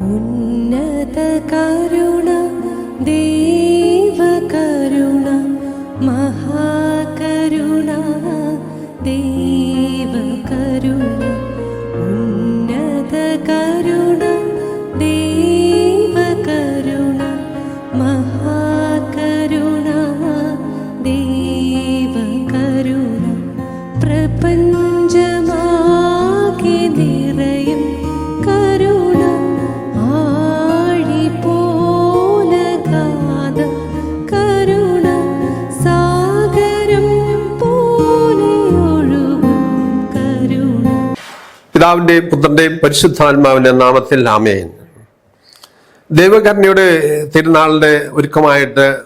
ഉന്നത കരുണ ദൈവകരുണ പിതാവിന്റെയും പുത്രന്റെയും പരിശുദ്ധാത്മാവിന്റെ നാമത്തിൽ ആമേൻ. ദൈവകരുണയുടെ തിരുനാളിന്റെ ഒരുക്കമായിട്ട്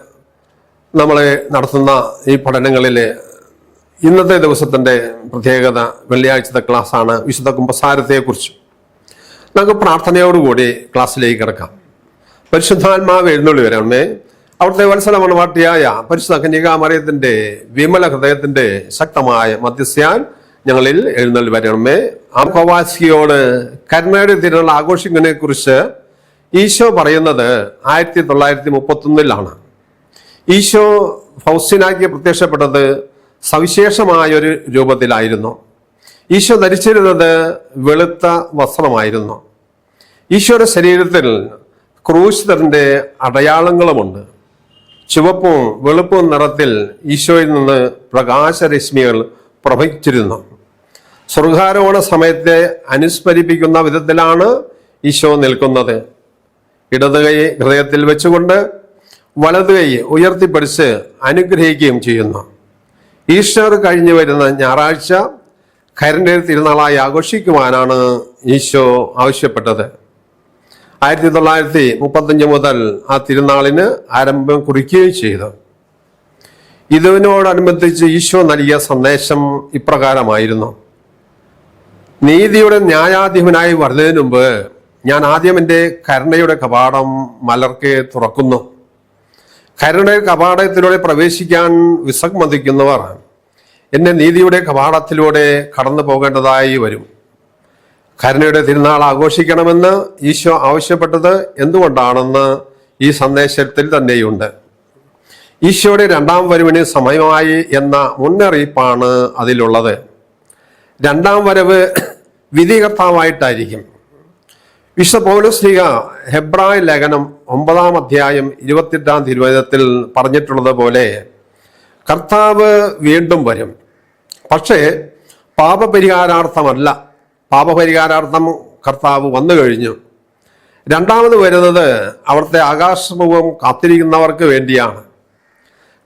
നമ്മളെ നടത്തുന്ന ഈ പഠനങ്ങളിൽ ഇന്നത്തെ ദിവസത്തിന്റെ പ്രത്യേകത വെള്ളിയാഴ്ചത്തെ ക്ലാസ്സാണ്. വിശുദ്ധ കുമ്പസാരത്തെക്കുറിച്ച് നമുക്ക് പ്രാർത്ഥനയോടുകൂടി ക്ലാസ്സിലേക്ക് കിടക്കാം. പരിശുദ്ധാത്മാവ് എഴുന്നള്ളി വരണമേ. അവിടുത്തെ വത്സല മണവാട്ടിയായ പരിശുദ്ധ കന്യകാമറിയത്തിന്റെ വിമല ഹൃദയത്തിന്റെ ശക്തമായ മധ്യസ്ഥയാൻ ഞങ്ങളിൽ എഴുന്നള്ളി വരണമേ. ആ പ്രവാസിയോട് കരുണയുടെ തിരുനാൾ ആഘോഷിക്കുന്നതിനെ കുറിച്ച് ഈശോ പറയുന്നത് ആയിരത്തി തൊള്ളായിരത്തി മുപ്പത്തൊന്നിലാണ് ഈശോ ഫൗസ്റ്റിനാക്കി പ്രത്യക്ഷപ്പെട്ടത് സവിശേഷമായൊരു രൂപത്തിലായിരുന്നു. ഈശോ ധരിച്ചിരുന്നത് വെളുത്ത വസ്ത്രമായിരുന്നു. ഈശോയുടെ ശരീരത്തിൽ ക്രൂശിതന്റെ അടയാളങ്ങളുമുണ്ട്. ചുവപ്പും വെളുപ്പും നിറത്തിൽ ഈശോയിൽ നിന്ന് പ്രകാശരശ്മികൾ പ്രവഹിച്ചിരുന്നു. സ്വർഗാരോഹണ സമയത്തെ അനുസ്മരിപ്പിക്കുന്ന വിധത്തിലാണ് ഈശോ നിൽക്കുന്നത്. ഇടത് കൈ ഹൃദയത്തിൽ വെച്ചുകൊണ്ട് വലത് കൈ ഉയർത്തിപ്പിടിച്ച് അനുഗ്രഹിക്കുകയും ചെയ്യുന്നു. ഈസ്റ്റർ കഴിഞ്ഞു വരുന്ന ഞായറാഴ്ച കരണ്ടെ തിരുനാളായി ആഘോഷിക്കുവാനാണ് ഈശോ ആവശ്യപ്പെട്ടത്. ആയിരത്തി തൊള്ളായിരത്തി മുപ്പത്തഞ്ച് മുതൽ ആ തിരുനാളിന് ആരംഭം കുറിക്കുകയും ചെയ്തു. ഇതിനോടനുബന്ധിച്ച് ഈശോ നൽകിയ സന്ദേശം ഇപ്രകാരമായിരുന്നു. നീതിയുടെ ന്യായാധിപനായി വരുന്നതിന് മുമ്പ് ഞാൻ ആദ്യം എന്റെ കരുണയുടെ കപാടം മലർക്കെ തുറക്കുന്നു. കരുണയുടെ കപാടത്തിലൂടെ പ്രവേശിക്കാൻ വിസമ്മതിക്കുന്നവർ എന്നെ നീതിയുടെ കപാടത്തിലൂടെ കടന്നു പോകേണ്ടതായി വരും. കരുണയുടെ തിരുനാൾ ആഘോഷിക്കണമെന്ന് ഈശോ ആവശ്യപ്പെട്ടത് എന്തുകൊണ്ടാണെന്ന് ഈ സന്ദേശത്തിൽ തന്നെയുണ്ട്. ഈശോയുടെ രണ്ടാം വരവിന് സമയമായി എന്ന മുന്നറിയിപ്പാണ് അതിലുള്ളത്. രണ്ടാം വരവ് വിധികർത്താവായിട്ടായിരിക്കും. വിശ്വ പൗലശ്രീക ഹെബ്രായ ലേഖനം ഒമ്പതാം അധ്യായം ഇരുപത്തെട്ടാം തിരുവചനത്തിൽ പറഞ്ഞിട്ടുള്ളത് പോലെ കർത്താവ് വീണ്ടും വരും. പക്ഷേ പാപപരിഹാരാർത്ഥമല്ല. പാപപരിഹാരാർത്ഥം കർത്താവ് വന്നു കഴിഞ്ഞു. രണ്ടാമത് വരുന്നത് അവിടുത്തെ ആകാശമുഖം കാത്തിരിക്കുന്നവർക്ക് വേണ്ടിയാണ്.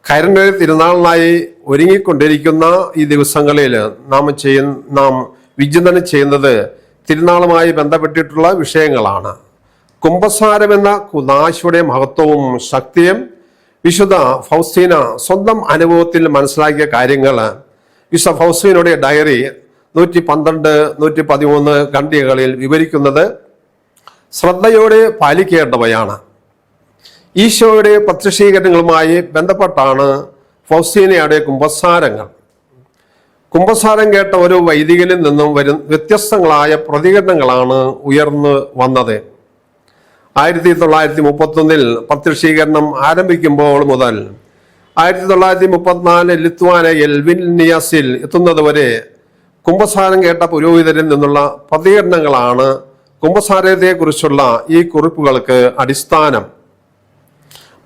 കരണ്ട് തിരുനാളിനായി ഒരുങ്ങിക്കൊണ്ടിരിക്കുന്ന ഈ ദിവസങ്ങളിൽ നാം ചെയ്യുന്ന നാം വിചിന്തനം ചെയ്യുന്നത് തിരുനാളുമായി ബന്ധപ്പെട്ടിട്ടുള്ള വിഷയങ്ങളാണ്. കുംഭസാരം എന്ന കുനാശയുടെ മഹത്വവും ശക്തിയും വിശുദ്ധ ഫൗസീന സ്വന്തം അനുഭവത്തിൽ മനസ്സിലാക്കിയ കാര്യങ്ങൾ വിശുദ്ധ ഫൗസീനയുടെ ഡയറി നൂറ്റി പന്ത്രണ്ട് നൂറ്റി പതിമൂന്ന് ഖണ്ഡികകളിൽ വിവരിക്കുന്നത് ശ്രദ്ധയോടെ പാലിക്കേണ്ടവയാണ്. ഈശോയുടെ പ്രത്യക്ഷീകരണങ്ങളുമായി ബന്ധപ്പെട്ടാണ് ഫൗസീനയുടെ കുംഭസാരങ്ങൾ. കുംഭസാരം കേട്ട ഒരു വൈദികനിൽ നിന്നും വരും വ്യത്യസ്തങ്ങളായ പ്രതികരണങ്ങളാണ് ഉയർന്നു വന്നത്. ആയിരത്തി തൊള്ളായിരത്തി മുപ്പത്തൊന്നിൽ പ്രത്യക്ഷീകരണം ആരംഭിക്കുമ്പോൾ മുതൽ ആയിരത്തി തൊള്ളായിരത്തി മുപ്പത്തിനാല് ലിത്വാനയിൽ വിൽനിയസിൽ എത്തുന്നതുവരെ കുംഭസാരം കേട്ട പുരോഹിതരിൽ നിന്നുള്ള പ്രതികരണങ്ങളാണ് കുംഭസാരത്തെക്കുറിച്ചുള്ള ഈ കുറിപ്പുകൾക്ക് അടിസ്ഥാനം.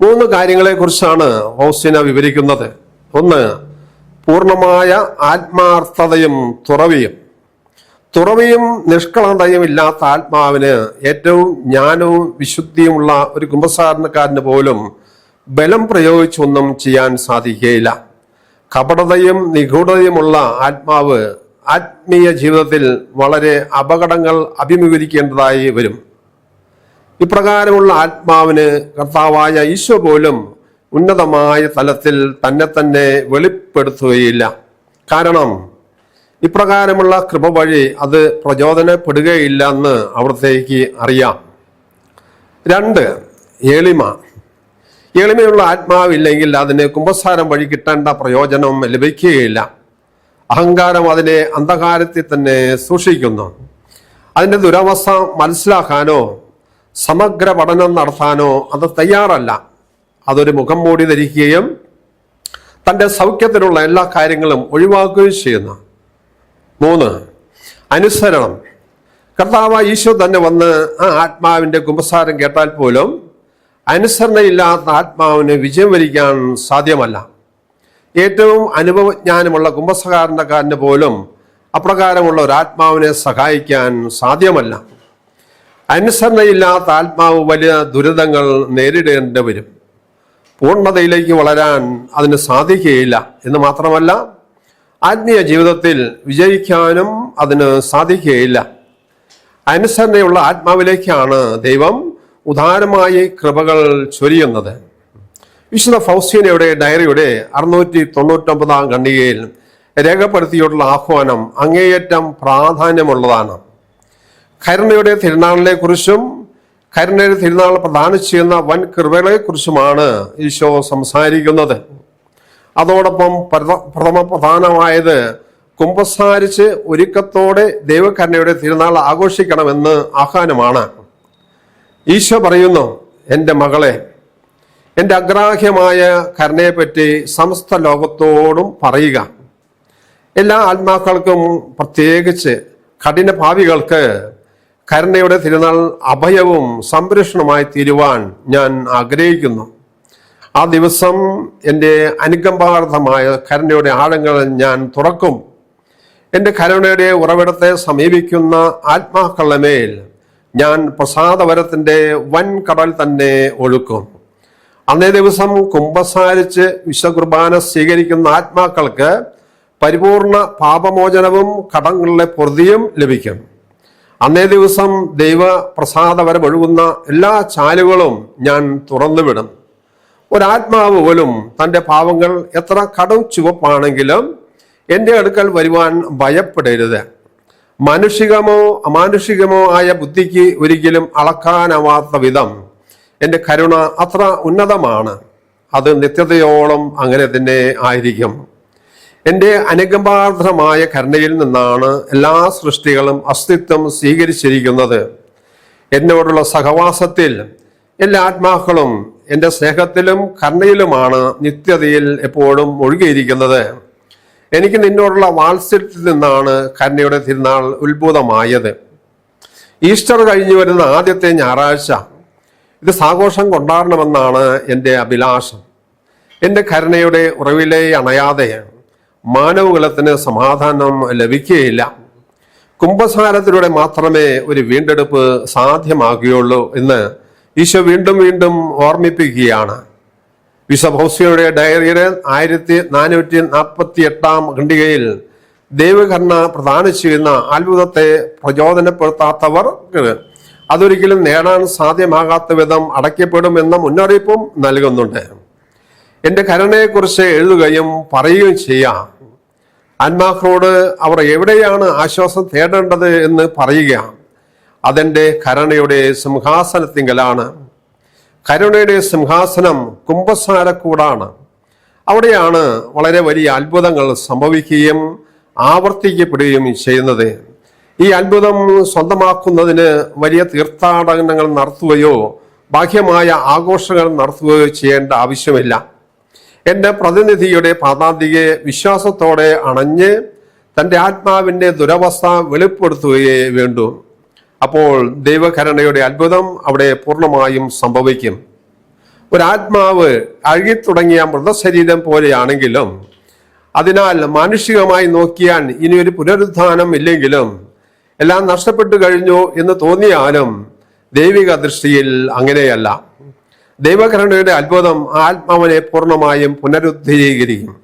മൂന്ന് കാര്യങ്ങളെക്കുറിച്ചാണ് ഹൗസിന വിവരിക്കുന്നത്. ഒന്ന് പൂർണമായ ആത്മാർത്ഥതയും തുറവിയും. തുറവിയും നിഷ്കളങ്കതയുമില്ലാത്ത ആത്മാവിന് ഏറ്റവും ജ്ഞാനവും വിശുദ്ധിയുമുള്ള ഒരു കുംഭസാരണക്കാരന് പോലും ബലം പ്രയോഗിച്ചൊന്നും ചെയ്യാൻ സാധിക്കുകയില്ല. കപടതയും നിഗൂഢതയുമുള്ള ആത്മാവ് ആത്മീയ ജീവിതത്തിൽ വളരെ അപകടങ്ങൾ അഭിമുഖീകരിക്കേണ്ടതായി വരും. ഇപ്രകാരമുള്ള ആത്മാവിന് കർത്താവായ ഈശോ പോലും ഉന്നതമായ തലത്തിൽ തന്നെ തന്നെ വെളിപ്പെടുത്തുകയില്ല. കാരണം ഇപ്രകാരമുള്ള കൃപ വഴി അത് പ്രചോദനപ്പെടുകയില്ല എന്ന് അവിടത്തേക്ക് അറിയാം. രണ്ട് എളിമ എളിമയുള്ള ആത്മാവില്ലെങ്കിൽ അതിന് കുംഭസാരം വഴി കിട്ടേണ്ട പ്രയോജനം ലഭിക്കുകയില്ല. അഹങ്കാരം അതിനെ അന്ധകാരത്തിൽ തന്നെ സൂക്ഷിക്കുന്നു. അതിന്റെ ദുരവസ്ഥ മനസ്സിലാക്കാനോ സമഗ്ര പഠനം നടത്താനോ അത് തയ്യാറല്ല. അതൊരു മുഖം മൂടി ധരിക്കുകയും തന്റെ സൗഖ്യത്തിനുള്ള എല്ലാ കാര്യങ്ങളും ഒഴിവാക്കുകയും ചെയ്യുന്ന. മൂന്ന് അനുസരണം. കർത്താവ് ഈശോ തന്നെ വന്ന് ആ ആത്മാവിന്റെ കുമ്പസാരം കേട്ടാൽ പോലും അനുസരണയില്ലാത്ത ആത്മാവിന് വിജയം വരിക്കാൻ സാധ്യമല്ല. ഏറ്റവും അനുഭവജ്ഞാനമുള്ള കുംഭസകാരനക്കാരന് പോലും അപ്രകാരമുള്ള ഒരു ആത്മാവിനെ സഹായിക്കാൻ സാധ്യമല്ല. അനുസരണയില്ലാത്ത ആത്മാവ് വലിയ ദുരിതങ്ങൾ നേരിടേണ്ടി വരും. പൂർണതയിലേക്ക് വളരാൻ അതിന് സാധിക്കുകയില്ല എന്ന് മാത്രമല്ല ആത്മീയ ജീവിതത്തിൽ വിജയിക്കാനും അതിന് സാധിക്കുകയില്ല. അനുസരണയുള്ള ആത്മാവിലേക്കാണ് ദൈവം ഉദാരമായി കൃപകൾ ചൊരിയുന്നത്. വിശുദ്ധ ഫൗസ്യനയുടെ ഡയറിയുടെ അറുന്നൂറ്റി തൊണ്ണൂറ്റൊമ്പതാം ഖണ്ഡികയിൽ രേഖപ്പെടുത്തിയിട്ടുള്ള ആഹ്വാനം അങ്ങേയറ്റം പ്രാധാന്യമുള്ളതാണ്. കരുണയുടെ തിരുനാളിനെ കുറിച്ചും കരുണയുടെ തിരുനാൾ പ്രദാനം ചെയ്യുന്ന വൻ കൃപകളെ കുറിച്ചുമാണ് ഈശോ സംസാരിക്കുന്നത്. അതോടൊപ്പം പ്രഥമ പ്രധാനമായത് കുമ്പസാരിച്ച് ഒരുക്കത്തോടെ ദൈവകരുണയുടെ തിരുനാൾ ആഘോഷിക്കണമെന്ന് ആഹ്വാനമാണ്. ഈശോ പറയുന്നു എന്റെ മകളെ എന്റെ അഗ്രാഹ്യമായ കരുണയെപ്പറ്റി സമസ്ത ലോകത്തോടും പറയുക. എല്ലാ ആത്മാക്കൾക്കും പ്രത്യേകിച്ച് കഠിന ഭാവികൾക്ക് കരുണയുടെ തിരുനാൾ അഭയവും സംരക്ഷണമായി തീരുവാൻ ഞാൻ ആഗ്രഹിക്കുന്നു. ആ ദിവസം എന്റെ അനുകമ്പാർത്ഥമായ കരുണയുടെ ആഴങ്ങൾ ഞാൻ തുറക്കും. എന്റെ കരുണയുടെ ഉറവിടത്തെ സമീപിക്കുന്ന ആത്മാക്കളുടെ മേൽ ഞാൻ പ്രസാദവരത്തിന്റെ വൻ കടൽ തന്നെ ഒഴുക്കും. അന്നേ ദിവസം കുംഭസാരിച്ച് വിശ്വകുർബാന സ്വീകരിക്കുന്ന ആത്മാക്കൾക്ക് പരിപൂർണ പാപമോചനവും കടങ്ങളുടെ പൊറുതിയും ലഭിക്കും. അന്നേ ദിവസം ദൈവ പ്രസാദവരം ഒഴുകുന്ന എല്ലാ ചാലുകളും ഞാൻ തുറന്നുവിടും. ഒരാത്മാവ് പോലും തന്റെ പാവങ്ങൾ എത്ര കടും ചുവപ്പാണെങ്കിലും എന്റെ അടുക്കൽ വരുവാൻ ഭയപ്പെടരുത്. മാനുഷികമോ അമാനുഷികമോ ആയ ബുദ്ധിക്ക് ഒരിക്കലും അളക്കാനാവാത്ത വിധം എന്റെ കരുണ അത്ര ഉന്നതമാണ്. അത് നിത്യതയോളം അങ്ങനെ തന്നെ ആയിരിക്കും. എന്റെ അനുഗമാർഹമായ കരുണയിൽ നിന്നാണ് എല്ലാ സൃഷ്ടികളും അസ്തിത്വം സ്വീകരിച്ചിരിക്കുന്നത്. എന്നോടുള്ള സഹവാസത്തിൽ എല്ലാ ആത്മാക്കളും എന്റെ സ്നേഹത്തിലും കരുണയിലുമാണ് നിത്യതയിൽ എപ്പോഴും ഒഴുകിയിരിക്കുന്നത്. എനിക്ക് നിന്നോടുള്ള വാത്സല്യത്തിൽ നിന്നാണ് കരുണയുടെ തിരുനാൾ ഉത്ഭുതമായത്. ഈസ്റ്റർ കഴിഞ്ഞു വരുന്ന ആദ്യത്തെ ഞായറാഴ്ച. ഇത് സാഘോഷം കൊണ്ടാടണമെന്നാണ് എന്റെ അഭിലാഷം. എന്റെ കരുണയുടെ ഉറവിലെ അണയാതെ മാനവകുലത്തിന് സമാധാനം ലഭിക്കുകയില്ല. കുംഭസാരത്തിലൂടെ മാത്രമേ ഒരു വീണ്ടെടുപ്പ് സാധ്യമാകുകയുള്ളൂ എന്ന് ഈശോ വീണ്ടും വീണ്ടും ഓർമ്മിപ്പിക്കുകയാണ്. വിശ്വഭൗസ്യയുടെ ഡയറിയുടെ ആയിരത്തി നാനൂറ്റി നാൽപ്പത്തി എട്ടാം ഖണ്ഡികയിൽ ദൈവഘടന പ്രദാനം ചെയ്യുന്ന അത്ഭുതത്തെ പ്രചോദനപ്പെടുത്താത്തവർക്ക് അതൊരിക്കലും നേടാൻ സാധ്യമാകാത്ത വിധം അടയ്ക്കപ്പെടുമെന്ന മുന്നറിയിപ്പും നൽകുന്നുണ്ട്. എന്റെ കരുണയെക്കുറിച്ച് എഴുതുകയും പറയുകയും ചെയ്യാം. ആത്മാക്കളോട് അവർ എവിടെയാണ് ആശ്വാസം തേടേണ്ടത് എന്ന് പറയുക അതെന്റെ കരുണയുടെ സിംഹാസനത്തിങ്കലാണ്. കരുണയുടെ സിംഹാസനം കുംഭസാരക്കൂടാണ്. അവിടെയാണ് വളരെ വലിയ അത്ഭുതങ്ങൾ സംഭവിക്കുകയും ആവർത്തിക്കപ്പെടുകയും ചെയ്യുന്നത്. ഈ അത്ഭുതം സ്വന്തമാക്കുന്നതിന് വലിയ തീർത്ഥാടനങ്ങൾ നടത്തുകയോ ബാഹ്യമായ ആഘോഷങ്ങൾ നടത്തുകയോ ചെയ്യേണ്ട ആവശ്യമില്ല. എന്റെ പ്രതിനിധിയുടെ പാതാന്തികയെ വിശ്വാസത്തോടെ അണഞ്ഞ് തന്റെ ആത്മാവിന്റെ ദുരവസ്ഥ വെളിപ്പെടുത്തുകയേ വേണ്ടു. അപ്പോൾ ദൈവകരുണയുടെ അത്ഭുതം അവിടെ പൂർണമായും സംഭവിക്കും. ഒരാത്മാവ് അഴുകിത്തുടങ്ങിയ മൃതശരീരം പോലെയാണെങ്കിലും അതിനാൽ മാനുഷികമായി നോക്കിയാൽ ഇനി ഒരു പുനരുത്ഥാനം ഇല്ലെങ്കിലും എല്ലാം നഷ്ടപ്പെട്ടു കഴിഞ്ഞു എന്ന് തോന്നിയാലും ദൈവിക ദൃഷ്ടിയിൽ അങ്ങനെയല്ല. ദൈവകരുണയുടെ അത്ഭുതം ആത്മാവനെ പൂർണമായും പുനരുദ്ധരീകരിക്കും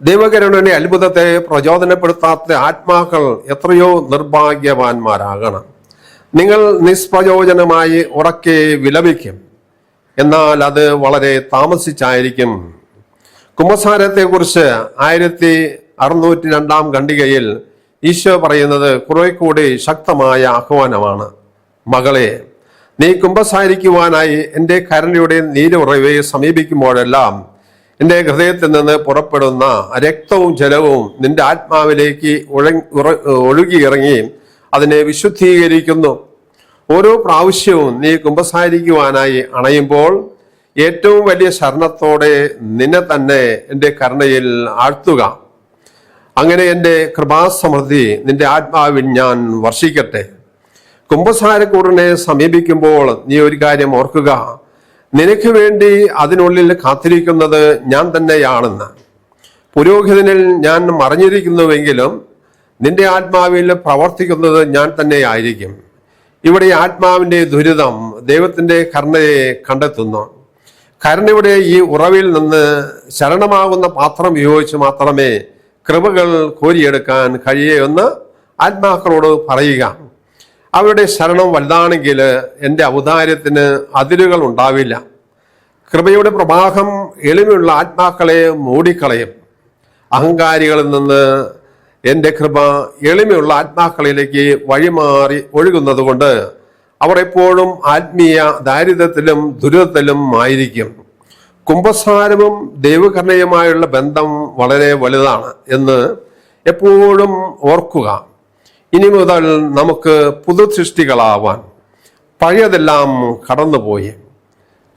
ദൈവകരുണയുടെ അത്ഭുതത്തെ പ്രചോദനപ്പെടുത്താത്ത ആത്മാക്കൾ എത്രയോ നിർഭാഗ്യവാന്മാരാകണം. നിങ്ങൾ നിഷ്പ്രയോജനമായി ഉറക്കെ വിലപിക്കും. എന്നാൽ അത് വളരെ താമസിച്ചായിരിക്കും. കുമ്പസാരത്തെക്കുറിച്ച് ആയിരത്തി അറുന്നൂറ്റി രണ്ടാം ഖണ്ഡികയിൽ ഈശോ പറയുന്നത് കുറെ കൂടി ശക്തമായ ആഹ്വാനമാണ്. മകളെ നീ കുമ്പസാരിക്കുവാനായി എന്റെ കരണിയുടെ നീരുറവയെ സമീപിക്കുമ്പോഴെല്ലാം എന്റെ ഹൃദയത്തിൽ നിന്ന് പുറപ്പെടുന്ന രക്തവും ജലവും നിന്റെ ആത്മാവിലേക്ക് ഒഴുകിയിറങ്ങി അതിനെ വിശുദ്ധീകരിക്കുന്നു. ഓരോ പ്രാവശ്യവും നീ കുംഭസാരിക്കുവാനായി അണയുമ്പോൾ ഏറ്റവും വലിയ ശരണത്തോടെ നിന്നെ തന്നെ എന്റെ കരുണയിൽ ആഴ്ത്തുക. അങ്ങനെ എന്റെ കൃപാസമൃദ്ധി നിന്റെ ആത്മാവിൽ ഞാൻ വർഷിക്കട്ടെ. കുംഭസാരക്കൂറിനെ സമീപിക്കുമ്പോൾ നീ ഒരു കാര്യം ഓർക്കുക. നിനക്ക് വേണ്ടി അതിനുള്ളിൽ കാത്തിരിക്കുന്നത് ഞാൻ തന്നെയാണെന്ന്. പുരോഹിതനിൽ ഞാൻ മറിഞ്ഞിരിക്കുന്നുവെങ്കിലും നിന്റെ ആത്മാവിൽ പ്രവർത്തിക്കുന്നത് ഞാൻ തന്നെയായിരിക്കും. ഇവിടെ ആത്മാവിന്റെ ദുരിതം ദൈവത്തിന്റെ കരുണയെ കണ്ടെത്തുന്നു. കരുണയുടെ ഈ ഉറവിൽ നിന്ന് ശരണമാകുന്ന പാത്രം ഉപയോഗിച്ച് മാത്രമേ കൃപകൾ കോരിയെടുക്കാൻ കഴിയേ എന്ന് ആത്മാക്കളോട് പറയുക. അവരുടെ ശരണം വലുതാണെങ്കിൽ എന്റെ ഔദാര്യത്തിന് അതിരുകൾ ഉണ്ടാവില്ല. കൃപയുടെ പ്രവാഹം എളിമയുള്ള ആത്മാക്കളെ മൂടിക്കളയും. അഹങ്കാരികളിൽ നിന്ന് എന്റെ കൃപ എളിമയുള്ള ആത്മാക്കളിലേക്ക് വഴിമാറി ഒഴുകുന്നതുകൊണ്ട് അവർ എപ്പോഴും ആത്മീയ ദാരിദ്ര്യത്തിലും ദുരിതത്തിലും ആയിരിക്കും. കുംഭസാരവും ദൈവകരണയുമായുള്ള ബന്ധം വളരെ വലുതാണ് എന്ന് എപ്പോഴും ഓർക്കുക. ഇനി മുതൽ നമുക്ക് പുതു സൃഷ്ടികളാവാൻ പഴയതെല്ലാം കടന്നുപോയി.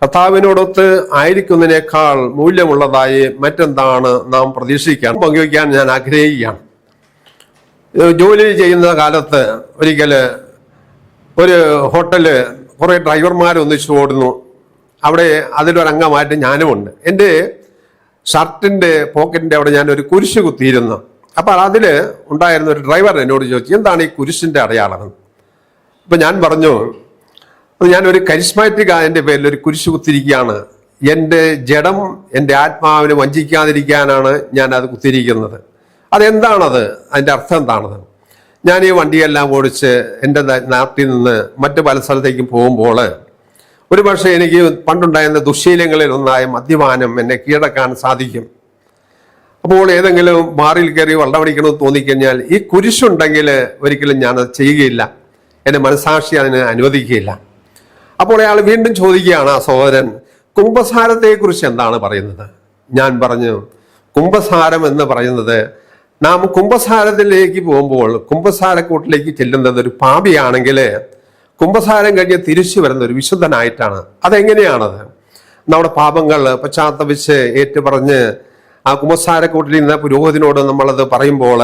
കർത്താവിനോടൊത്ത് ആയിരിക്കുന്നതിനേക്കാൾ മൂല്യമുള്ളതായി മറ്റെന്താണ് നാം പ്രതീക്ഷിക്കാൻ പങ്കുവയ്ക്കാൻ ഞാൻ ആഗ്രഹിക്കുകയാണ്. ജോലി ചെയ്യുന്ന കാലത്ത് ഒരിക്കൽ ഒരു ഹോട്ടൽ കുറേ ഡ്രൈവർമാർ ഒന്നിച്ചു ഓടുന്നു. അവിടെ അതിലൊരംഗമായിട്ട് ഞാനുമുണ്ട്. എന്റെ ഷർട്ടിന്റെ പോക്കറ്റിന്റെ അവിടെ ഞാൻ ഒരു കുരിശ് കുത്തിയിരുന്നു. അപ്പോൾ അതിൽ ഉണ്ടായിരുന്ന ഒരു ഡ്രൈവർ എന്നോട് ചോദിച്ചു എന്താണ് ഈ കുരിശിന്റെ അടയാളം? അപ്പം ഞാൻ പറഞ്ഞു അത് ഞാൻ ഒരു കരിസ്മാറ്റിക് ആയതിന്റെ പേരിൽ ഒരു കുരിശ് കുത്തിരിക്കുകയാണ് എന്റെ ജഡം എന്റെ ആത്മാവിനെ വഞ്ചിക്കാതിരിക്കാനാണ് ഞാൻ അത് കുത്തിരിക്കുന്നത് അതെന്താണത്? അതിന്റെ അർത്ഥം എന്താണത്? ഞാൻ ഈ വണ്ടിയെല്ലാം ഓടിച്ച് എന്റെ നാട്ടിൽ നിന്ന് മറ്റു പല സ്ഥലത്തേക്കും പോകുമ്പോൾ ഒരു പക്ഷേ എനിക്ക് പണ്ടുണ്ടായിരുന്ന ദുശീലങ്ങളിൽ ഒന്നായ മദ്യപാനം എന്നെ കീഴടക്കാൻ സാധിക്കും. അപ്പോൾ ഏതെങ്കിലും ബാറിൽ കയറി വള്ളമടിക്കണമെന്ന് തോന്നിക്കഴിഞ്ഞാൽ ഈ കുരിശുണ്ടെങ്കിൽ ഒരിക്കലും ഞാൻ അത് ചെയ്യുകയില്ല. എന്റെ മനസാക്ഷി അതിന് അനുവദിക്കുകയില്ല. അപ്പോൾ അയാൾ വീണ്ടും ചോദിക്കുകയാണ് ആ സഹോദരൻ കുംഭസാരത്തെക്കുറിച്ച് എന്താണ് പറയുന്നത്? ഞാൻ പറഞ്ഞു കുംഭസാരം എന്ന് പറയുന്നത് നാം കുംഭസാരത്തിലേക്ക് പോകുമ്പോൾ കുംഭസാരക്കൂട്ടിലേക്ക് ചെല്ലുന്നത് ഒരു പാപിയാണെങ്കിൽ കുംഭസാരം കഴിഞ്ഞ് തിരിച്ചു വരുന്ന ഒരു വിശുദ്ധനായിട്ടാണ്. അതെങ്ങനെയാണത്? നമ്മുടെ പാപങ്ങൾ പശ്ചാത്തപിച്ച് ഏറ്റുപറഞ്ഞ് ആ കുമസാരക്കൂട്ടിൽ നിന്ന് പുരോഹിതനോട് നമ്മളത് പറയുമ്പോൾ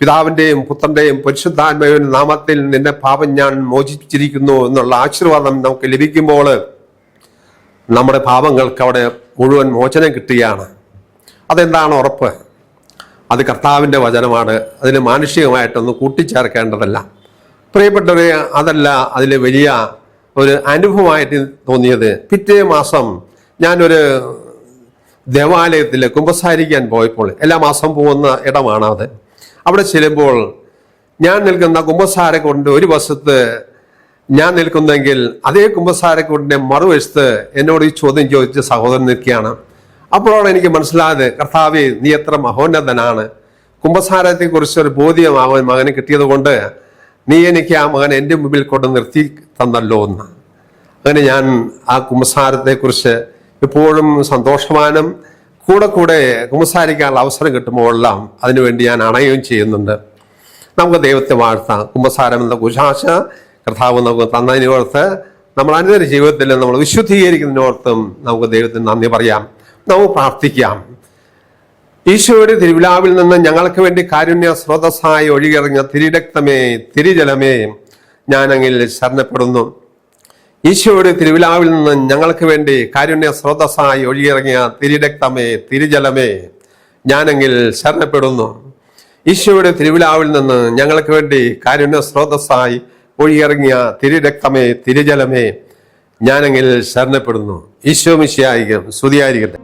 പിതാവിന്റെയും പുത്രന്റെയും പരിശുദ്ധാത്മയുടെ നാമത്തിൽ നിന്റെ പാപം ഞാൻ മോചിപ്പിച്ചിരിക്കുന്നു എന്നുള്ള ആശീർവാദം നമുക്ക് ലഭിക്കുമ്പോൾ നമ്മുടെ പാപങ്ങൾക്ക് അവിടെ മുഴുവൻ മോചനം കിട്ടുകയാണ്. അതെന്താണ് ഉറപ്പ്? അത് കർത്താവിന്റെ വചനമാണ്. അതിന് മാനുഷികമായിട്ടൊന്നും കൂട്ടിച്ചേർക്കേണ്ടതല്ല. പ്രിയപ്പെട്ടവരെ അതല്ല അതിൽ വലിയ ഒരു അനുഭവമായിട്ട് തോന്നിയത്. പിറ്റേ മാസം ഞാനൊരു ദേവാലയത്തിൽ കുമ്പസാരിക്കാൻ പോയപ്പോൾ എല്ലാ മാസം പോകുന്ന ഇടമാണ് അത്. അവിടെ ചെല്ലുമ്പോൾ ഞാൻ നിൽക്കുന്ന കുമ്പസാരക്കൊണ്ട് ഒരു വശത്ത് ഞാൻ നിൽക്കുന്നെങ്കിൽ അതേ കുമ്പസാരക്കൂടിന്റെ മറുവശത്ത് എന്നോട് ഈ ചോദ്യം ചോദിച്ച സഹോദരൻ നിൽക്കുകയാണ്. അപ്പോഴാണ് എനിക്ക് മനസ്സിലായത് കർത്താവെ നീ എത്ര മഹോന്നതനാണ്. കുംഭസാരത്തെ കുറിച്ച് ഒരു ബോധ്യം അവൻ മകന് കിട്ടിയത് കൊണ്ട് നീ എനിക്ക് ആ മകൻ എന്റെ മുമ്പിൽ കൊണ്ട് നിർത്തി തന്നല്ലോ എന്ന് അങ്ങനെ ഞാൻ ആ കുമ്പസാരത്തെ കുറിച്ച് എപ്പോഴും സന്തോഷവാനും കൂടെ കൂടെ കുമ്പസാരിക്കാനുള്ള അവസരം കിട്ടുമ്പോഴെല്ലാം അതിനുവേണ്ടി ഞാൻ അണയുകയും ചെയ്യുന്നുണ്ട്. നമുക്ക് ദൈവത്തെ വാഴ്ത്താം. കുമ്പസാരം എന്ന കുശാശ കർത്താവ് നമുക്ക് തന്നതിനോർത്ത് നമ്മൾ അനുദിന ജീവിതത്തിൽ നമ്മൾ വിശുദ്ധീകരിക്കുന്നതിനോർത്തും നമുക്ക് ദൈവത്തിന് നന്ദി പറയാം. നമുക്ക് പ്രാർത്ഥിക്കാം. ഈശോയുടെ തിരുവിലാവിൽ നിന്ന് ഞങ്ങൾക്ക് വേണ്ടി കാരുണ്യ സ്രോതസ്സായി ഒഴുകിയിറങ്ങിയ തിരിരക്തമേ തിരിജലമേ ഞാനങ്ങിൽ ശരണപ്പെടുന്നു. ഈശോയുടെ തിരുവിലാവിൽ നിന്ന് ഞങ്ങൾക്ക് വേണ്ടി കാരുണ്യ സ്രോതസ്സായി ഒഴുകിയിറങ്ങിയ തിരിരക്തമേ തിരുജലമേ ഞാനെങ്കിൽ ശരണപ്പെടുന്നു. ഈശോയുടെ തിരുവിലാവിൽ നിന്ന് ഞങ്ങൾക്ക് വേണ്ടി കാരുണ്യ സ്രോതസ്സായി ഒഴുകിയിറങ്ങിയ തിരുരക്തമേ തിരുജലമേ ഞാനെങ്കിൽ ശരണപ്പെടുന്നു. ഈശോ മിശിയായിരിക്കും സ്തുതിയായിരിക്കട്ടെ.